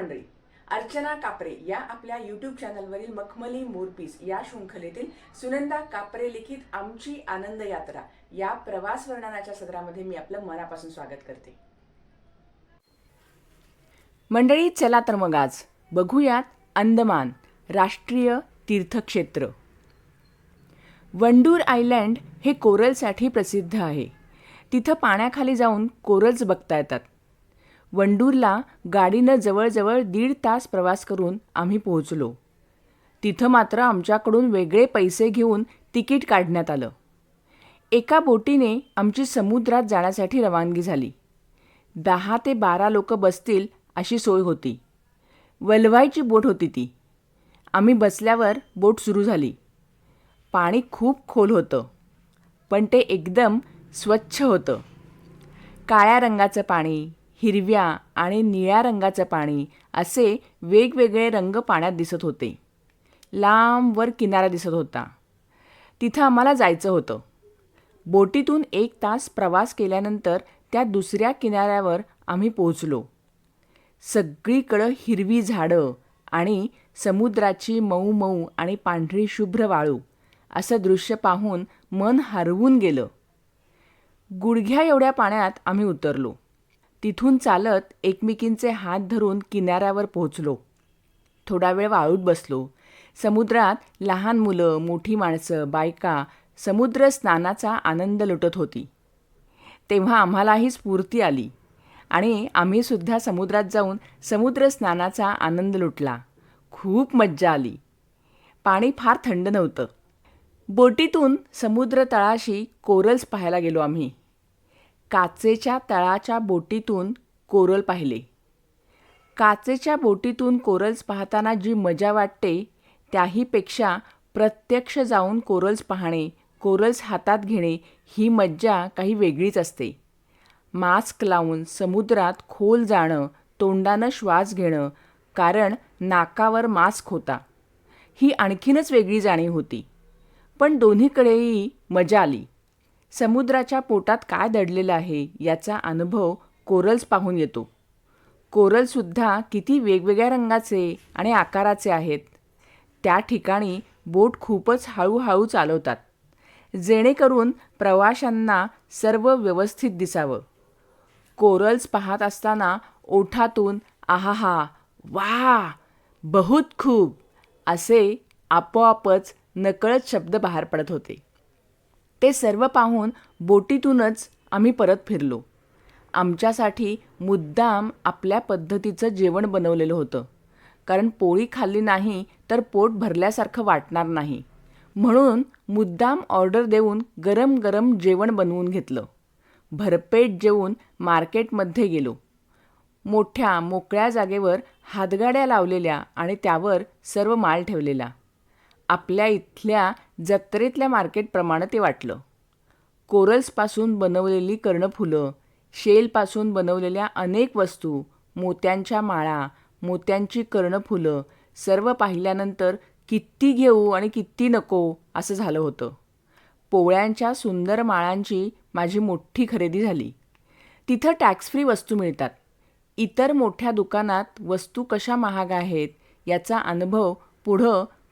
मंडळी अर्चना कापरे या आपल्या यूट्यूब चॅनलवरील मखमली मोरपीस या शृंखलेतील सुनंदा कापरे लिखित आमची आनंद यात्रा या प्रवास वर्णनाच्या सदरामध्ये मी आपलं मनापासून स्वागत करते. मंडळी चला तर मग आज बघूयात अंदमान राष्ट्रीय तीर्थक्षेत्र. वंडूर आयलँड हे कोरलसाठी प्रसिद्ध आहे. तिथं पाण्याखाली जाऊन कोरल्स बघता येतात. वंडूरला गाडीनं जवळजवळ दीड तास प्रवास करून आम्ही पोहोचलो. तिथं मात्र आमच्याकडून वेगळे पैसे घेऊन तिकीट काढण्यात आलं. एका बोटीने आमची समुद्रात जाण्यासाठी रवानगी झाली. दहा ते बारा लोक बसतील अशी सोय होती. वलवायची बोट होती ती. आम्ही बसल्यावर बोट सुरू झाली. पाणी खूप खोल होतं. पण ते एकदम स्वच्छ होतं. काळ्या रंगाचं पाणी हिरव्या आणि निळ्या रंगाचं पाणी असे वेगवेगळे रंग पाण्यात दिसत होते. लांबवर किनारा दिसत होता. तिथं आम्हाला जायचं होतं. बोटीतून एक तास प्रवास केल्यानंतर त्या दुसऱ्या किनाऱ्यावर आम्ही पोहोचलो. सगळीकडं हिरवी झाडं आणि समुद्राची मऊ मऊ आणि पांढरी शुभ्र वाळू असं दृश्य पाहून मन हरवून गेलं. गुडघ्या एवढ्या पाण्यात आम्ही उतरलो. तिथून चालत एकमेकींचे हात धरून किनाऱ्यावर पोहोचलो. थोडा वेळ वाळूत बसलो. समुद्रात लहान मुलं मोठी माणसं बायका समुद्र स्नानाचा आनंद लुटत होती. तेव्हा आम्हालाही स्फूर्ती आली आणि आम्हीसुद्धा समुद्रात जाऊन समुद्र स्नानाचा आनंद लुटला. खूप मज्जा आली. पाणी फार थंड नव्हतं. बोटीतून समुद्र तळाशी कोरल्स पाहायला गेलो आम्ही. काचेच्या तळाच्या बोटीतून कोरल पाहिले. काचेच्या बोटीतून कोरल्स पाहताना जी मजा वाटते त्याहीपेक्षा प्रत्यक्ष जाऊन कोरल्स पाहणे कोरल्स हातात घेणे ही मज्जा काही वेगळीच असते. मास्क लावून समुद्रात खोल जाणं तोंडानं श्वास घेणं कारण नाकावर मास्क होता. ही आणखीनच वेगळी जाणीव होती. पण दोन्हीकडेही मजा आली. समुद्राच्या पोटात काय दडलेलं आहे याचा अनुभव कोरल्स पाहून येतो. कोरलसुद्धा किती वेगवेगळ्या रंगाचे आणि आकाराचे आहेत. त्या ठिकाणी बोट खूपच हळूहळू चालवतात जेणेकरून प्रवाशांना सर्व व्यवस्थित दिसावं. कोरल्स पाहत असताना ओठातून आहाहा वा बहुत खूप असे आपोआपच नकळत शब्द बाहेर पडत होते. ते सर्व पाहून बोटीतूनच आम्ही परत फिरलो. आमच्यासाठी मुद्दाम आपल्या पद्धतीचं जेवण बनवलेलं होतं. कारण पोळी खाल्ली नाही तर पोट भरल्यासारखं वाटणार नाही. म्हणून मुद्दाम ऑर्डर देऊन गरम गरम जेवण बनवून घेतलं. भरपेट जेवून मार्केटमध्ये गेलो. मोठ्या मोकळ्या जागेवर हातगाड्या लावलेल्या आणि त्यावर सर्व माल ठेवलेला. आपल्या इथल्या जत्रेतल्या मार्केटप्रमाणे ते वाटलं. कोरल्सपासून बनवलेली कर्णफुलं शेलपासून बनवलेल्या अनेक वस्तू मोत्यांच्या माळा मोत्यांची कर्णफुलं सर्व पाहिल्यानंतर किती घेऊ आणि किती नको असं झालं होतं. पोळ्यांच्या सुंदर माळांची माझी मोठी खरेदी झाली. तिथं टॅक्स फ्री वस्तू मिळतात. इतर मोठ्या दुकानात वस्तू कशा महाग आहेत याचा अनुभव पुढं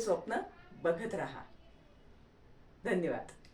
स्वप्न बघत राहा. धन्यवाद.